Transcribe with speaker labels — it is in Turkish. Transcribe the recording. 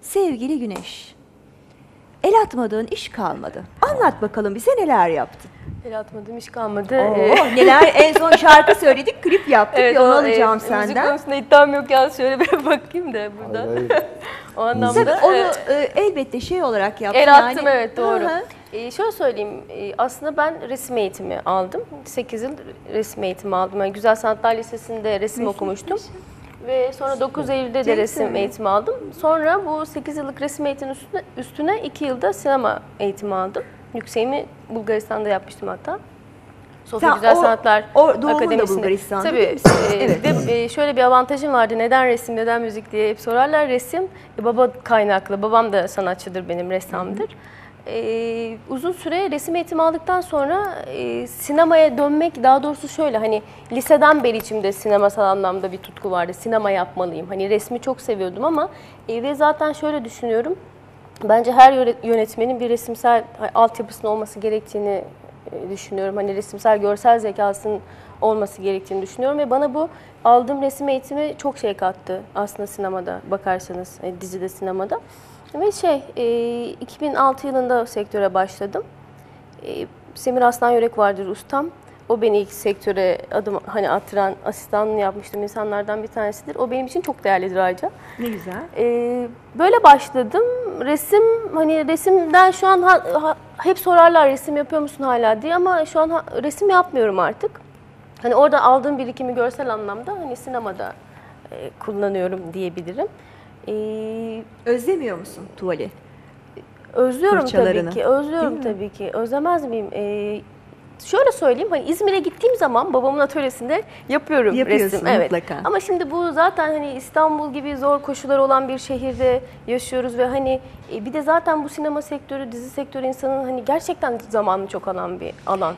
Speaker 1: Sevgili Güneş, el atmadığın iş kalmadı. Anlat bakalım bize neler yaptın?
Speaker 2: El atmadım iş kalmadı.
Speaker 1: Oo,
Speaker 2: Ee,
Speaker 1: neler en son şarkı söyledik, klip yaptık. bir onu
Speaker 2: o,
Speaker 1: alacağım
Speaker 2: e, Müzik
Speaker 1: senden.
Speaker 2: konusunda iddiam yok ya şöyle bir bakayım da burada.
Speaker 3: Hayır, hayır.
Speaker 2: o anlamda.
Speaker 1: Tabii onu
Speaker 2: e,
Speaker 1: e, elbette şey olarak yaptın.
Speaker 2: El attım
Speaker 1: yani.
Speaker 2: evet doğru.
Speaker 1: Hı hı.
Speaker 2: Ee, şöyle söyleyeyim e, aslında ben resim eğitimi aldım. 8 yıl resim eğitimi aldım. Yani Güzel Sanatlar Lisesi'nde resim okumuştum. Ve sonra 9 Eylül'de de resim
Speaker 1: mi?
Speaker 2: eğitimi aldım. Sonra bu 8 yıllık resim eğitimi üstüne, üstüne 2 yılda sinema eğitimi aldım. Yükseğimi Bulgaristan'da yapmıştım hatta. Sofya
Speaker 1: Sen
Speaker 2: Güzel
Speaker 1: o-
Speaker 2: Sanatlar
Speaker 1: o
Speaker 2: Akademisi'nde.
Speaker 1: Bulgaristan'da
Speaker 2: Tabii. e,
Speaker 1: Evet.
Speaker 2: Ve e, şöyle bir avantajım vardı. Neden resim, neden müzik diye hep sorarlar. Resim e, baba kaynaklı. Babam da sanatçıdır benim, ressamdır. E, uzun süre resim eğitimi aldıktan sonra e, sinemaya dönmek daha doğrusu şöyle hani liseden beri içimde sinemasal anlamda bir tutku vardı. Sinema yapmalıyım. Hani resmi çok seviyordum ama e, ve zaten şöyle düşünüyorum. Bence her yönetmenin bir resimsel altyapısının olması gerektiğini düşünüyorum. Hani resimsel görsel zekasının olması gerektiğini düşünüyorum ve bana bu aldığım resim eğitimi çok şey kattı aslında sinemada bakarsanız e, dizide sinemada. Ve şey e, 2006 yılında sektöre başladım. E, Semir Aslan Yörek vardır ustam. O beni ilk sektöre adım hani attıran asistanlığı yapmıştım insanlardan bir tanesidir. O benim için çok değerlidir ayrıca.
Speaker 1: Ne güzel.
Speaker 2: Ee, böyle başladım. Resim hani resimden şu an ha- ha- hep sorarlar resim yapıyor musun hala diye ama şu an ha- resim yapmıyorum artık. Hani orada aldığım birikimi görsel anlamda hani sinemada e, kullanıyorum diyebilirim. Ee,
Speaker 1: Özlemiyor musun tuvali?
Speaker 2: özlüyorum tabii ki. Özlüyorum tabii ki. Özlemez miyim? Ee, şöyle söyleyeyim hani İzmir'e gittiğim zaman babamın atölyesinde yapıyorum
Speaker 1: Yapıyorsun
Speaker 2: resim. Evet.
Speaker 1: mutlaka.
Speaker 2: Ama şimdi bu zaten hani İstanbul gibi zor koşullar olan bir şehirde yaşıyoruz ve hani e, bir de zaten bu sinema sektörü, dizi sektörü insanın hani gerçekten zamanını çok alan bir alan.